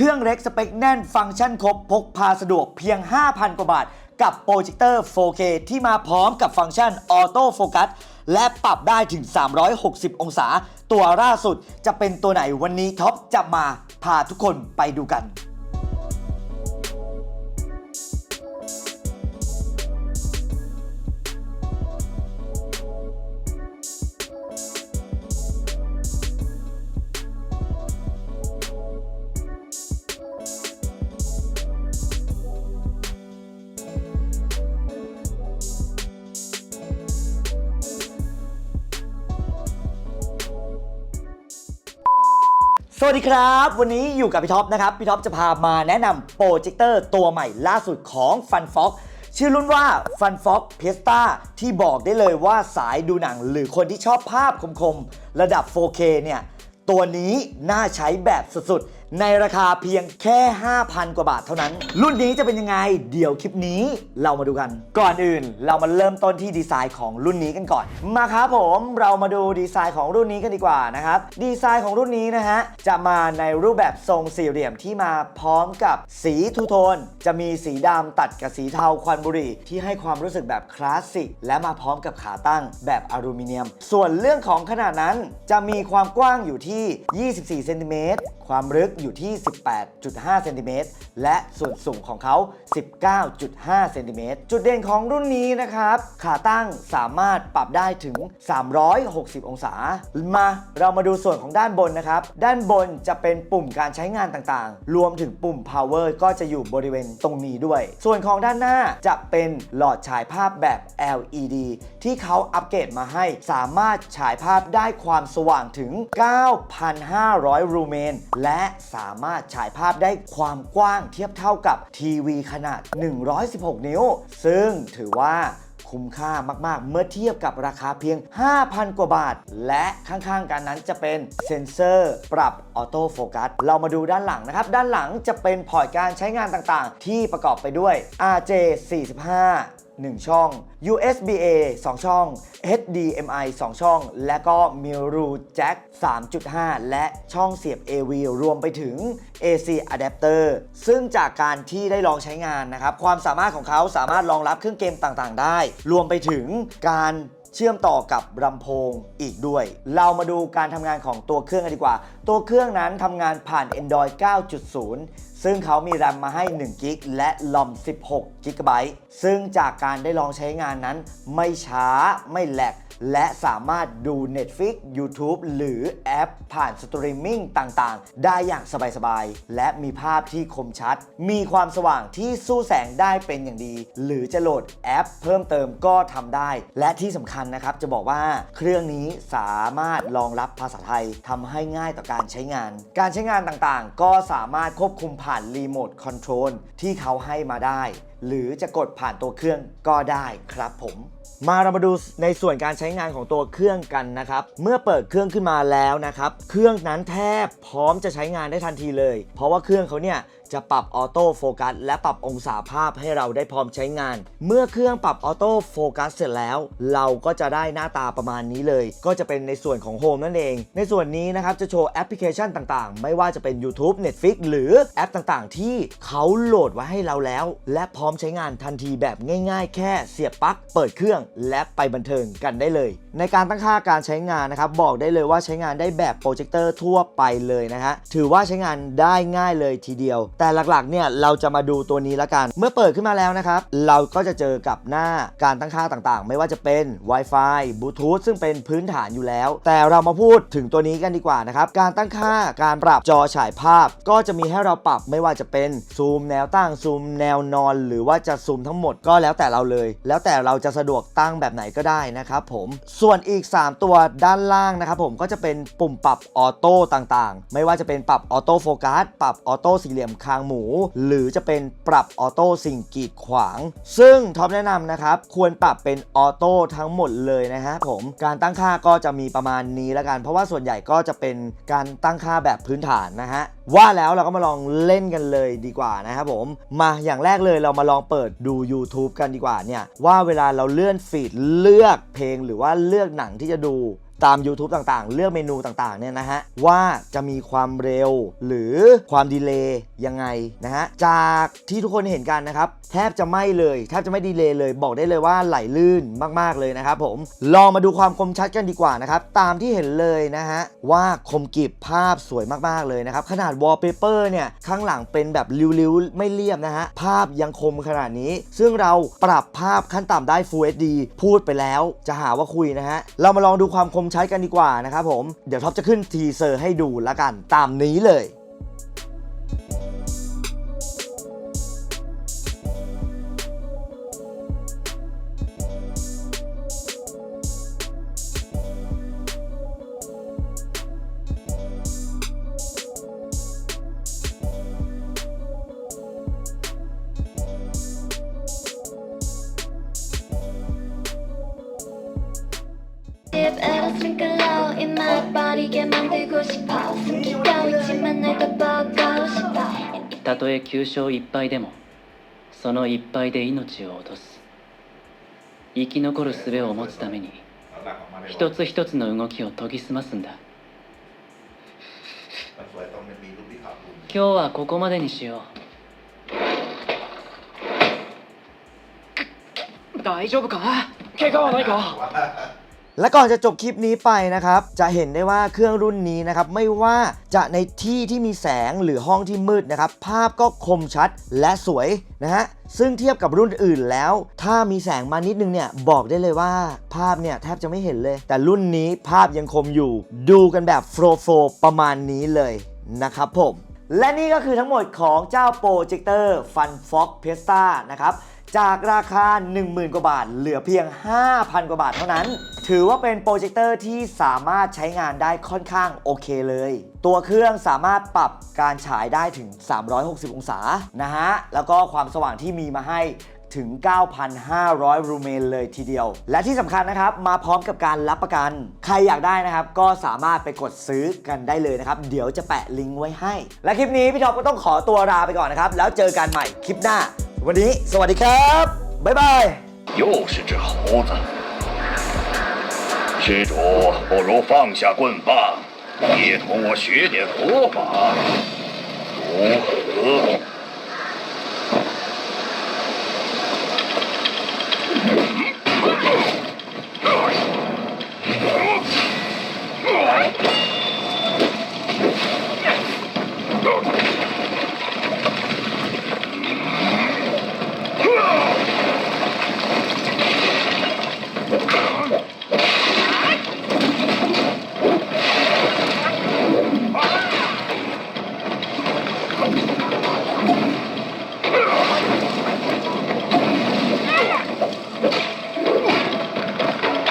เครื่องเล็กสเปคแน่นฟังก์ชันครบ พกพาสะดวกเพียง 5,000 กว่าบาท กับโปรเจคเตอร์ 4K ที่มาพร้อมกับฟังก์ชันออโต้โฟกัสและปรับได้ถึง 360 องศา ตัวล่าสุดจะเป็นตัวไหนวันนี้ท็อปจะมาพาทุกคนไปดูกัน สวัสดีครับ วันนี้อยู่กับพี่ท็อปนะครับ พี่ท็อปจะพามาแนะนำโปรเจคเตอร์ตัวใหม่ล่าสุดของ Fun Fox ชื่อรุ่นว่า Fun Fox p i e s t a ที่บอกได้เลยว่าสายดูหนังหรือคนที่ชอบภาพคมๆ ระดับ 4K เนี่ย ตัวนี้น่าใช้แบบสุดๆ ในราคาเพียงแค่ 5,000 กว่าบาทเท่านั้น รุ่นนี้จะเป็นยังไง เดี๋ยวคลิปนี้เรามาดูกัน ก่อนอื่นเรามาเริ่มต้นที่ดีไซน์ของรุ่นนี้กันก่อน มาครับผมเรามาดูดีไซน์ของรุ่นนี้กันดีกว่านะครับ ดีไซน์ของรุ่นนี้นะฮะ จะมาในรูปแบบทรงสี่เหลี่ยมที่มาพร้อมกับสีทูโทน จะมีสีดำตัดกับสีเทาควันบุหรี่ที่ให้ความรู้สึกแบบคลาสสิกและมาพร้อมกับขาตั้งแบบอลูมิเนียม ส่วนเรื่องของขนาดนั้นจะมีความกว้างอยู่ที่ 24เซนติเมตรความลึกอยู่ที่ 18.5 เซนติเมตร และส่วนสูงของเขา 19.5 เซนติเมตร จุดเด่นของรุ่นนี้นะครับ ขาตั้งสามารถปรับได้ถึง 360 องศา มา เรามาดูส่วนของด้านบนนะครับ ด้านบนจะเป็นปุ่มการใช้งานต่างๆ รวมถึงปุ่ม power ก็จะอยู่บริเวณตรงนี้ด้วย ส่วนของด้านหน้าจะเป็นหลอดฉายภาพแบบ LED ที่เขาอัปเกรดมาให้ สามารถฉายภาพได้ความสว่างถึง 9,500 รูเมน และสามารถฉายภาพได้ความกว้างเทียบเท่ากับทีวีขนาด 116 นิ้ว ซึ่งถือว่าคุ้มค่ามากๆ เมื่อเทียบกับราคาเพียง 5,000 กว่าบาท และข้างๆ กันนั้นจะเป็นเซ็นเซอร์ปรับออโต้โฟกัส เรามาดูด้านหลังนะครับ ด้านหลังจะเป็นพอร์ตการใช้งานต่างๆ ที่ประกอบไปด้วย RJ45 1 ช่อง USB A 2 ช่อง HDMI 2 ช่อง และก็มีรูแจ็ค3.5 และช่องเสียบ AV รวมไปถึง AC adapter ซึ่งจากการที่ได้ลองใช้งานนะครับ ความสามารถของเขาสามารถรองรับเครื่องเกมต่างๆ ได้ รวมไปถึงการเชื่อมต่อกับลำโพงอีกด้วย เรามาดูการทำงานของตัวเครื่องกันดีกว่า ตัวเครื่องนั้นทำงานผ่าน Android 9.0 ซึ่งเขามีแรมมาให้1กิกและลอม16กิกะไบต์ซึ่งจากการได้ลองใช้งานนั้นไม่ช้าไม่แหลก และสามารถดู Netflix YouTube หรือแอปผ่านสตรีมมิ่งต่างๆ ได้อย่างสบายๆ และมีภาพที่คมชัด มีความสว่างที่สู้แสงได้เป็นอย่างดี หรือจะโหลดแอปเพิ่มเติมก็ทำได้ และที่สำคัญนะครับจะบอกว่าเครื่องนี้สามารถรองรับภาษาไทยทำให้ง่ายต่อการใช้งาน การใช้งานต่างๆ ก็สามารถควบคุมผ่านรีโมทคอนโทรลที่เขาให้มาได้ หรือจะกดผ่านตัวเครื่องก็ได้ครับผม มาเรามาดูในส่วนการใชช้งานของตัวเครื่องกันนะครับ เมื่อเปิดเครื่องขึ้นมาแล้วนะครับ เครื่องนั้นแทบพร้อมจะใช้งานได้ทันทีเลย เพราะว่าเครื่องเขาเนี่ย จะปรับออโต้โฟกัสและปรับองศาภาพให้เราได้พร้อมใช้งาน เมื่อเครื่องปรับออโต้โฟกัสเสร็จแล้ว เราก็จะได้หน้าตาประมาณนี้เลย ก็จะเป็นในส่วนของโฮมนั่นเอง ในส่วนนี้นะครับจะโชว์แอปพลิเคชันต่างๆ ไม่ว่าจะเป็น YouTube Netflix หรือแอปต่างๆ ที่เขาโหลดไว้ให้เราแล้ว และพร้อมใช้งานทันทีแบบง่าย ๆ แค่เสียบปลั๊กเปิดเครื่องและไปบันเทิงกันได้เลย ในการตั้งค่าการใช้งานนะครับบอกได้เลยว่าใช้งานได้แบบโปรเจคเตอร์ทั่วไปเลยนะฮะถือว่าใช้งานได้ง่ายเลยทีเดียวแต่หลักๆ เนี่ยเราจะมาดูตัวนี้ละกัน เมื่อเปิดขึ้นมาแล้วนะครับ เราก็จะเจอกับหน้าการตั้งค่าต่างๆ ไม่ว่าจะเป็น Wi-Fi Bluetooth ซึ่งเป็นพื้นฐานอยู่แล้ว แต่เรามาพูดถึงตัวนี้กันดีกว่านะครับ การตั้งค่าการปรับจอฉายภาพ ก็จะมีให้เราปรับไม่ว่าจะเป็นซูมแนวตั้งซูมแนวนอน หรือว่าจะซูมทั้งหมดก็แล้วแต่เราเลย แล้วแต่เราจะสะดวกตั้งแบบไหนก็ได้นะครับผมส่วนอีก 3 ตัวด้านล่างนะครับผมก็จะเป็นปุ่มปรับออโต้ต่างๆ ไม่ว่าจะเป็นปรับออโต้โฟกัสปรับออโต้สี่เหลี่ยมคางหมู หรือจะเป็นปรับออโต้สิ่งกีดขวาง ซึ่งท็อปแนะนำนะครับ ควรปรับเป็นออโต้ทั้งหมดเลยนะฮะผมการตั้งค่าก็จะมีประมาณนี้ล้วกัน เพราะว่าส่วนใหญ่ก็จะเป็นการตั้งค่าแบบพื้นฐานนะฮะว่าแล้วเราก็มาลองเล่นกันเลยดีกว่านะครับผม มาอย่างแรกเลยเรามาลองเปิดดู YouTube กันดีกว่าเนี่ยว่าเวลาเราเลื่อนฟีดเลือกเพลงหรือว่าเลือกหนังที่จะดู ตาม YouTube ต่างๆ เลือกเมนูต่างๆเนี่ยนะฮะ ว่าจะมีความเร็วหรือความดีเลย์ยังไงนะฮะ จากที่ทุกคนเห็นกันนะครับ แทบจะไม่เลยแทบจะไม่ดีเลย์เลย บอกได้เลยว่าไหลลื่นมากๆเลยนะครับผมลองมาดูความคมชัดกันดีกว่านะครับ ตามที่เห็นเลยนะฮะ ว่าคมกริบภาพสวยมากๆเลยนะครับ ขนาดวอลเปเปอร์เนี่ย ข้างหลังเป็นแบบริ้วๆ ไม่เรียบนะฮะ ภาพยังคมขนาดนี้ ซึ่งเราปรับภาพขั้นต่ำได้ Full HD พูดไปแล้ว จะหาว่าคุยนะฮะเรามาลองดูความคมใช้กันดีกว่านะครับผม เดี๋ยวท็อปจะขึ้นทีเซอร์ให้ดูละกันตามนี้เลย 싱글러우 in my body 게 만들고 싶 어. 숨기고 있지만たとえ急所いっぱいでもそのいっぱいで命を落とす生き残る術を持つために一つ一つの動きを研ぎ澄ますんだ今日はここまでにしよう大丈夫か怪我はないか และก่อนจะจบคลิปนี้ไปนะครับ จะเห็นได้ว่าเครื่องรุ่นนี้นะครับ ไม่ว่าจะในที่ที่มีแสงหรือห้องที่มืดนะครับ ภาพก็คมชัดและสวยนะฮะ ซึ่งเทียบกับรุ่นอื่นแล้ว ถ้ามีแสงมานิดนึงเนี่ย บอกได้เลยว่าภาพเนี่ยแทบจะไม่เห็นเลย แต่รุ่นนี้ภาพยังคมอยู่ ดูกันแบบโฟล์โฟล์ประมาณนี้เลยนะครับผม และนี่ก็คือทั้งหมดของเจ้าโปรเจคเตอร์ Fun Fox p e s t a นะครับ จากราคา 10,000 กว่าบาท เหลือเพียง 5,000 กว่าบาทเท่านั้น ถือว่าเป็นโปรเจคเตอร์ที่สามารถใช้งานได้ค่อนข้างโอเคเลย ตัวเครื่องสามารถปรับการฉายได้ถึง 360 องศานะฮะ แล้วก็ความสว่างที่มีมาให้ถึง 9,500 รูเมนเลยทีเดียว และที่สำคัญนะครับ มาพร้อมกับการรับประกัน ใครอยากได้นะครับ ก็สามารถไปกดซื้อกันได้เลยนะครับ เดี๋ยวจะแปะลิงก์ไว้ให้ และคลิปนี้พี่ท็อปก็ต้องขอตัวลาไปก่อนนะครับ แล้วเจอกันใหม่คลิปหน้า 今天，สวัสดีครับ，บายบาย。又是只猴子，施主不如放下棍棒，也同我学点佛法，如何？